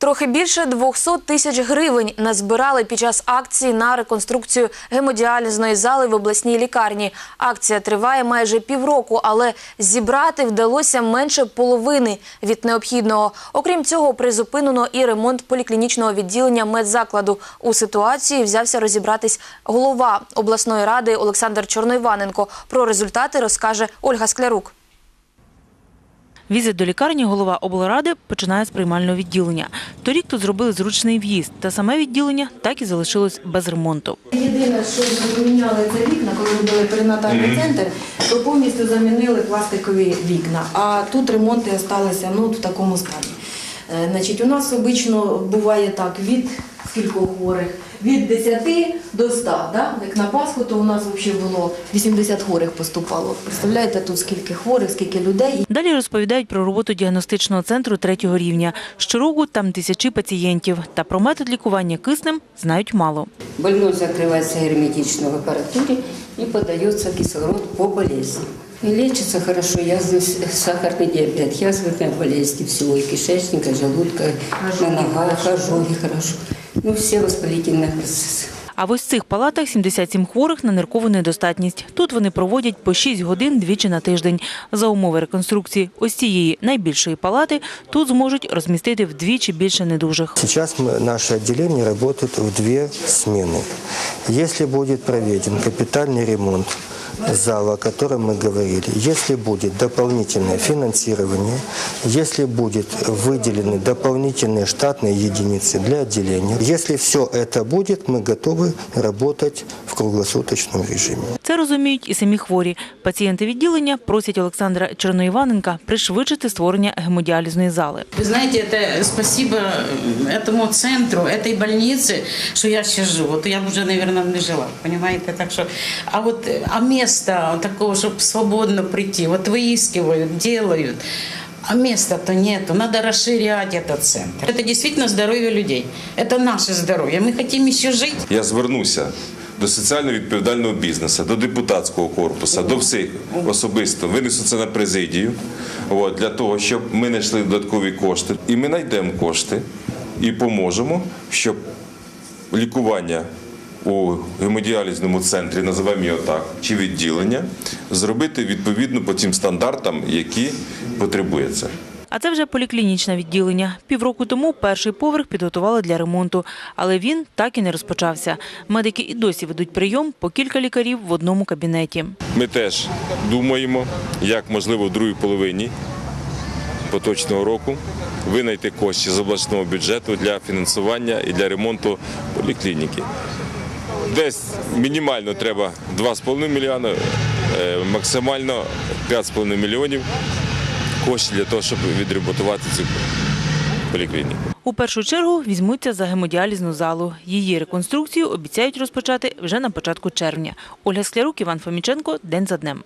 Трохи більше 200 тисяч гривень назбирали під час акції на реконструкцію гемодіалізної зали в обласній лікарні. Акція триває майже півроку, але зібрати вдалося менше половини від необхідного. Окрім цього, призупинено і ремонт поліклінічного відділення медзакладу. У ситуації взявся розібратись голова обласної ради Олександр Чорноїваненко. Про результати розкаже Ольга Склярук. Візит до лікарні голова облради починає з приймального відділення. Торік тут зробили зручний в'їзд, та саме відділення так і залишилось без ремонту. Єдине, що ми поміняли це вікна, коли робили перинатальний центр, то повністю замінили пластикові вікна. А тут ремонти залишилися ну, в такому стані. Е, Значить, у нас обично буває так від скількох хворих? Від 10 до 100. Да? Як на Пасху, то у нас взагалі було 80 хворих поступало. Представляєте, тут скільки хворих, скільки людей. Далі розповідають про роботу діагностичного центру третього рівня. Щороку там тисячі пацієнтів. Та про метод лікування киснем знають мало. Больной закрывается герметично в аппаратуре и подается кислород по болезни. И лечится хорошо язвы, сахарный диабет, язвенные болезни всего, и кишечника, и желудка, на ногах, ожоги хорошо. Ну, все воспалительные процессы. А в ось цих палатах 77 хворих на ниркову недостатність. Тут вони проводять по 6 годин двічі на тиждень. За умови реконструкції ось цієї найбільшої палати тут зможуть розмістити вдвічі більше недужих. Сейчас мы, наше отделение работает в две смены. Если будет проведен капитальный ремонт зала, о котором мы говорили, если будет дополнительное финансирование, если будет выделены дополнительные штатные единицы для отделения, если все это будет, мы готовы работать в круглосуточном режиме. Це розуміють і самі хворі. Пацієнти відділення просять Олександра Черноїваненка пришвидшити створення гемодіалізної зали. Вы знаете, это спасибо этому центру, этой больнице, что я сейчас живу. Вот я бы уже, наверное, не жила, понимаете? Так что, а вот а места такого, чтобы свободно прийти, вот выискивают, делают. А места-то нету, надо расширять этот центр. Это действительно здоровье людей. Это наше здоровье. Мы хотим еще жить. Я звернуся до соціально відповідального бізнесу, до депутатського корпусу, до всіх особисто винесу це на президію, от, для того, щоб ми знайшли додаткові кошти. І ми знайдемо кошти і поможемо, щоб лікування у гемодіалізному центрі, називаємо його так, чи відділення, зробити відповідно по тим стандартам, які потребується. А це вже поліклінічне відділення. Півроку тому перший поверх підготували для ремонту, але він так і не розпочався. Медики і досі ведуть прийом по кілька лікарів в одному кабінеті. Ми теж думаємо, як можливо в другій половині поточного року винайти кошти з обласного бюджету для фінансування і для ремонту поліклініки. Десь мінімально треба 2,5 мільйона, е, максимально 5,5 мільйонів коштів для того, щоб відремонтувати цю поліклініку. У першу чергу візьмуться за гемодіалізну залу. Її реконструкцію обіцяють розпочати вже на початку червня. Ольга Склярук, Іван Фоміченко. День за днем.